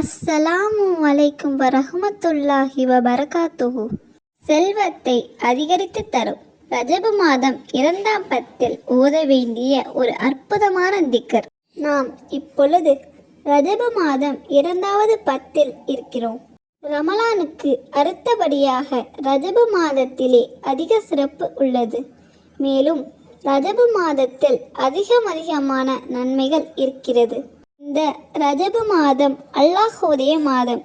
அஸ்ஸலாமு அலைக்கும் வரஹமத்துல்லாஹி வரகாத்துஹு செல்வத்தை அதிகரித்து தரும். ரஜபு மாதம் இரண்டாம் பத்தில் ஓத வேண்டிய ஒரு அற்புதமான திக்கர். நாம் இப்பொழுது ரஜபு மாதம் இரண்டாவது பத்தில் இருக்கிறோம். ரமலானுக்கு அடுத்தபடியாக ரஜபு மாதத்திலே அதிக சிறப்பு உள்ளது. மேலும் ரஜபு மாதத்தில் அதிகம் அதிகமான நன்மைகள் இருக்கிறது. இந்த ரஜபு மாதம் அல்லாஹுடைய மாதம்.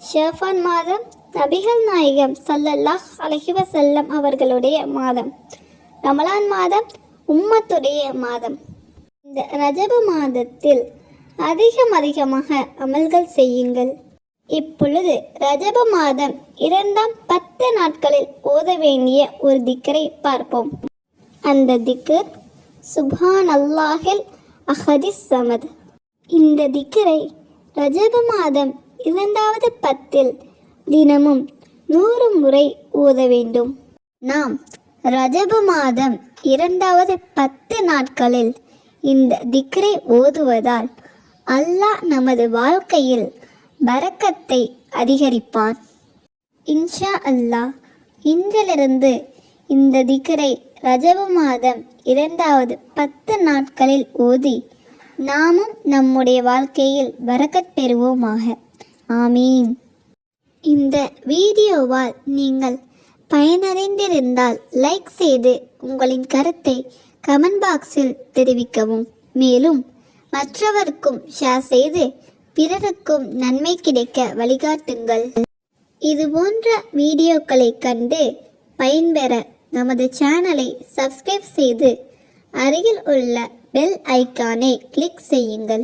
ஷேஃபான் மாதம் நபிகள் நாயகம் சல்லல்லாஹ் அலஹிவ செல்லம் அவர்களுடைய மாதம். ரமலான் மாதம் உம்மத்துடைய மாதம். இந்த ரஜபு மாதத்தில் அதிகம் அதிகமாக அமல்கள் செய்யுங்கள். இப்பொழுது ரஜப மாதம் இரண்டாம் பத்து நாட்களில் ஓத வேண்டிய ஒரு திக்கரை பார்ப்போம். அந்த திக்கர் சுபான் அல்லாஹில் அஹதிஸ் சமத். இந்த திக்கரை ரஜப மாதம் இரண்டாவது பத்தில் தினமும் நூறு முறை ஓத வேண்டும். நாம் ரஜப மாதம் இரண்டாவது பத்து நாட்களில் இந்த திக்கரை ஓதுவதால் அல்லாஹ் நமது வாழ்க்கையில் பரக்கத்தை அதிகரிப்பான். இன்ஷா அல்லாஹ் இன்றிலிருந்து இந்த திக்கரை ரஜப மாதம் இரண்டாவது பத்து நாட்களில் ஓதி நாமும் நம்முடைய வாழ்க்கையில் வரக்கத் பெறுவோமாக. ஆமீன். இந்த வீடியோவால் நீங்கள் பயனடைந்திருந்தால் லைக் செய்து உங்களின் கருத்தை கமெண்ட் பாக்ஸில் தெரிவிக்கவும். மேலும் மற்றவருக்கும் ஷேர் செய்து பிறருக்கும் நன்மை கிடைக்க வழிகாட்டுங்கள். இது போன்ற வீடியோக்களை கண்டு பயன்பெற நமது சேனலை சப்ஸ்கிரைப் செய்து அருகில் உள்ள பெல் ஐக்கானை கிளிக் செய்யுங்கள்.